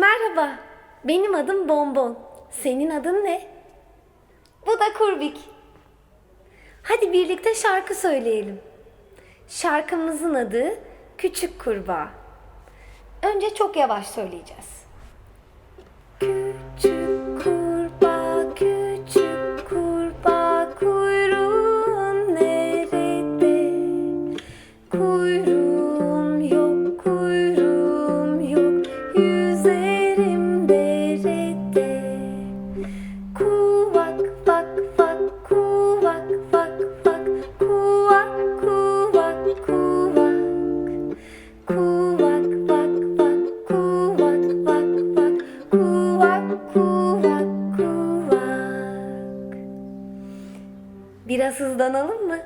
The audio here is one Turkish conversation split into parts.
Merhaba, benim adım Bonbon. Senin adın ne? Bu da Kurbik. Hadi birlikte şarkı söyleyelim. Şarkımızın adı Küçük Kurbağa. Önce çok yavaş söyleyeceğiz. Küçük kurbağa, küçük kurbağa, kuyruğun nerede? Kuyruğum yok, kuyruğum yok, yüzerim Biraz hızlanalım mı?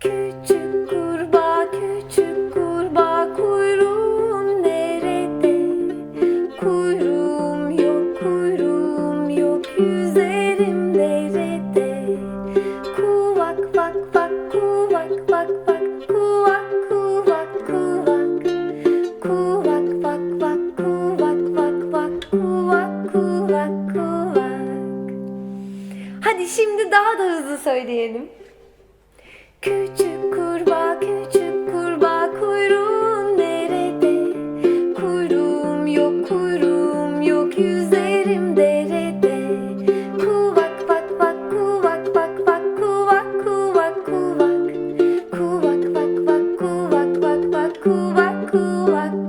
Küçük kurbağa, küçük kurbağa kuyruğum nerede? Kuyruğum yok, kuyruğum yok, yüzerim nerede? Kuvak vak vak, kuvak vak vak, kuvak kuvak kuvak. Kuvak vak vak, kuvak vak vak, kuvak kuvak kuvak. Hadi şimdi daha da hızlı söyleyelim. Küçük kurbağa, küçük kurbağa kuyruğun nerede? Kuyruğum yok, kuyruğum yok, yüzerim derede. Kuvak bak bak, kuvak bak bak, kuvak kuvak kuvak. Kuvak bak bak, kuvak bak bak, kuvak kuvak.